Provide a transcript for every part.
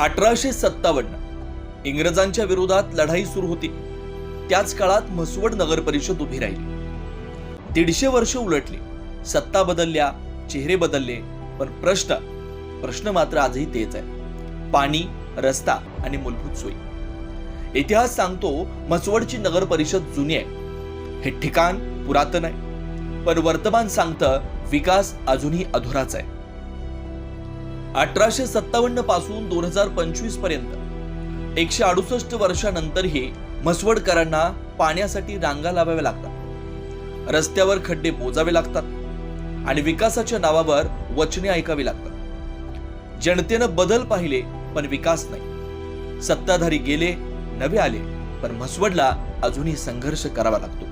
अठराशे सत्तावन्न. इंग्रजांच्या विरोधात लढाई सुरू होती. त्याच काळात म्हसवड नगर परिषद उभी राहिली. दीडशे वर्ष उलटली. सत्ता बदलल्या चेहरे बदलले पण प्रश्न प्रश्न मात्र आजही तेच आहे पाणी रस्ता आणि मूलभूत सोयी. इतिहास सांगतो म्हसवडची नगर परिषद जुनी आहे. हे ठिकाण पुरातन आहे. पण वर्तमान सांगतं विकास अजूनही अधुराच आहे. अठराशे सत्तावन्नपासून दोन हजार पंचवीसपर्यंत. एकशे अडुसष्ट वर्षानंतरही म्हसवडकरांना पाण्यासाठी रांगा लावाव्या लागतात. रस्त्यावर खड्डे पोजावे लागतात आणि विकासाच्या नावावर वचने ऐकावी लागतात. जनतेनं बदल पाहिले पण विकास नाही. सत्ताधारी गेले नवे आले पण म्हसवडला अजूनही संघर्ष करावा लागतो.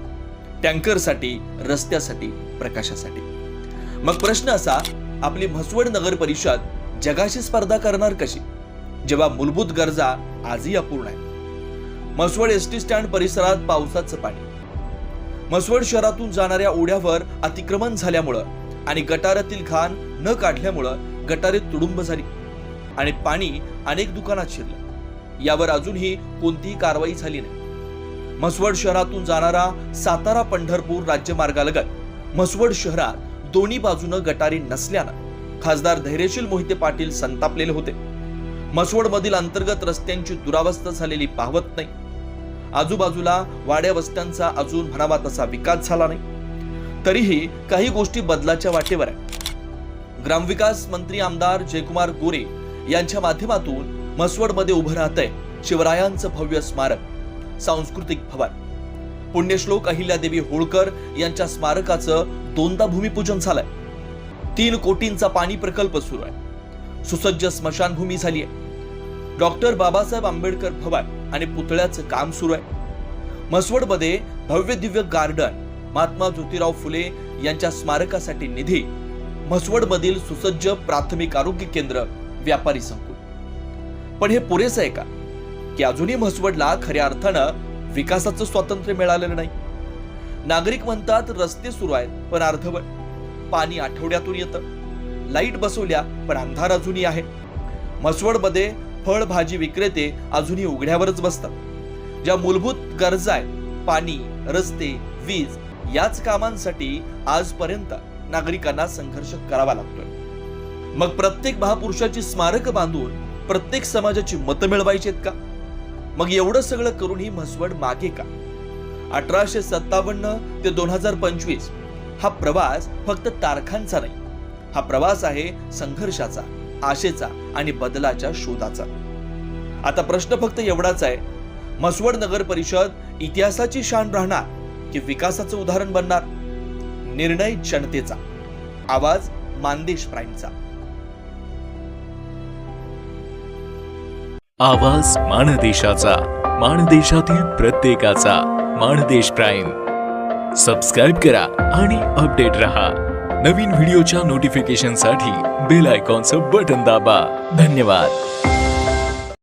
टँकरसाठी रस्त्यासाठी प्रकाशासाठी. मग प्रश्न असा आपली म्हसवड नगर परिषद जगाशी स्पर्धा करणार कशी? जेव्हा मूलभूत गरजा आजही अपूर्ण आहेत. म्हसवड एस टी स्टँड परिसरात पावसाचं पाणी म्हसवड शहरातून जाणाऱ्या ओढ्यावर अतिक्रमण झाल्यामुळं आणि गटारातील घाण न काढल्यामुळं गटारे तुडुंब झाली आणि पाणी अनेक दुकानात शिरलं. यावर अजूनही कोणतीही कारवाई झाली नाही. म्हसवड शहरातून जाणारा सातारा पंढरपूर राज्यमार्गालगत म्हसवड शहरात दोन्ही बाजूनं गटारी नसल्यानं खासदार धैर्यशील मोहिते पाटील संतापलेले होते. म्हसवड मधील अंतर्गत रस्त्यांची दुरावस्था झालेली पाहवत नाही. आजूबाजूला वाड्या वस्त्यांचा अजून म्हणावा तसा विकास झाला नाही. तरीही काही गोष्टी बदलाच्या वाटेवर आहे ग्रामविकास मंत्री आमदार जयकुमार गोरे यांच्या माध्यमातून म्हसवडमध्ये उभं राहत आहे शिवरायांचं भव्य स्मारक सांस्कृतिक भवन. पुण्यश्लोक अहिल्यादेवी होळकर यांच्या स्मारकाचं दोनदा भूमिपूजन झालंय. तीन कोटींचा पाणी प्रकल्प सुरू आहे. सुसज्ज स्मशानभूमी झाली आहे. डॉक्टर बाबासाहेब आंबेडकर भवन आणि पुतळ्याचं काम सुरू आहे. म्हसवडमध्ये भव्य दिव्य गार्डन महात्मा ज्योतिराव फुले यांच्या स्मारकासाठी निधी म्हसवडमधील सुसज्ज प्राथमिक आरोग्य केंद्र व्यापारी संकुल. पण हे पुरेसं आहे का? की अजूनही म्हसवडला खऱ्या अर्थानं विकासाचं स्वातंत्र्य मिळालेलं नाही. नागरिक म्हणतात रस्ते सुरू आहेत पण अर्धवट. पाणी आठवड्यातून येतं. लाइट बसवल्या पण अंधार अजूनही आहे. म्हसवडमध्ये फळ भाजी विक्रेते अजूनही उघड्यावरच बसतात. ज्या मूलभूत गरजा आहेत पाणी रस्ते वीज याच कामांसाठी आजपर्यंत नागरिकांना संघर्ष करावा लागतोय. मग प्रत्येक महापुरुषाची स्मारक बांधून प्रत्येक समाजाची मतं मिळवायची का? मग एवढं सगळं करून ही म्हसवड मागे का? अठराशे सत्तावन्न ते दोन हजार पंचवीस हा प्रवास फक्त तारखांचा नाही. हा प्रवास आहे संघर्षाचा आशेचा आणि बदलाच्या शोधाचा. आता प्रश्न फक्त एवढाच आहे मसवड नगर परिषद इतिहासाची शान राहणार की विकासाचं उदाहरण बनणार? निर्णय जनतेचा आवाज मानदेश प्राईमचा. आवाज मानदेशाचा माणदेशातील प्रत्येकाचा माणदेश प्राईम. सबस्क्राईब करा आणि अपडेट रहा. नवीन व्हिडिओच्या नोटिफिकेशनसाठी बेल आयकॉनचं बटन दाबा. धन्यवाद.